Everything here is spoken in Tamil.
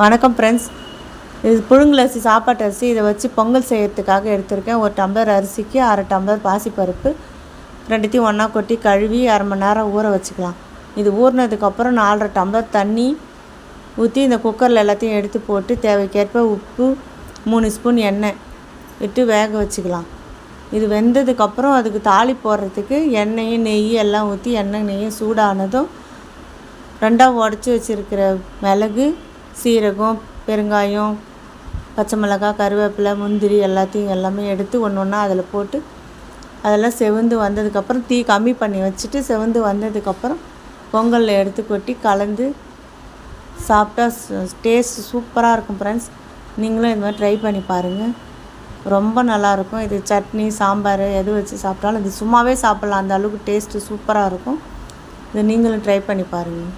வணக்கம் ஃப்ரெண்ட்ஸ் இது புழுங்கல் அரிசி சாப்பாட்டு அரிசி. இதை வச்சு பொங்கல் செய்கிறதுக்காக எடுத்திருக்கேன். ஒரு டம்ளர் அரிசிக்கு அரை டம்ளர் பாசிப்பருப்பு. ரெண்டுத்தையும் ஒன்றா கொட்டி கழுவி அரை மணி நேரம் ஊற வச்சுக்கலாம். இது ஊறினதுக்கப்புறம் நாலரை டம்ளர் தண்ணி ஊற்றி இந்த குக்கரில் எல்லாத்தையும் எடுத்து போட்டு தேவைக்கேற்ப உப்பு மூணு ஸ்பூன் எண்ணெய் விட்டு வேக வச்சுக்கலாம். இது வெந்ததுக்கப்புறம் அதுக்கு தாளி போடுறதுக்கு எண்ணெயும் நெய் எல்லாம் ஊற்றி எண்ணெய் நெய்யும் சூடானதும் ரெண்டாக உடச்சி வச்சுருக்கிற மிளகு சீரகம் பெருங்காயம் பச்சை மிளகாய் கருவேப்பிலை முந்திரி எல்லாத்தையும் எல்லாமே எடுத்து ஒன்று ஒன்றா அதில் போட்டு அதெல்லாம் செவந்து வந்ததுக்கப்புறம் தீ கம்மி பண்ணி வச்சுட்டு செவந்து வந்ததுக்கப்புறம் பொங்கலில் எடுத்து கொட்டி கலந்து சாப்பிட்டா டேஸ்ட் சூப்பராக இருக்கும் ஃப்ரெண்ட்ஸ் நீங்களும் இது மாதிரி ட்ரை பண்ணி பாருங்கள் ரொம்ப நல்லாயிருக்கும் இது சட்னி சாம்பார் எது வச்சு சாப்பிட்டாலும் இது சும்மாவே சாப்பிட்லாம். அந்த அளவுக்கு டேஸ்ட்டு சூப்பராக இருக்கும். இதை நீங்களும் ட்ரை பண்ணி பாருங்கள்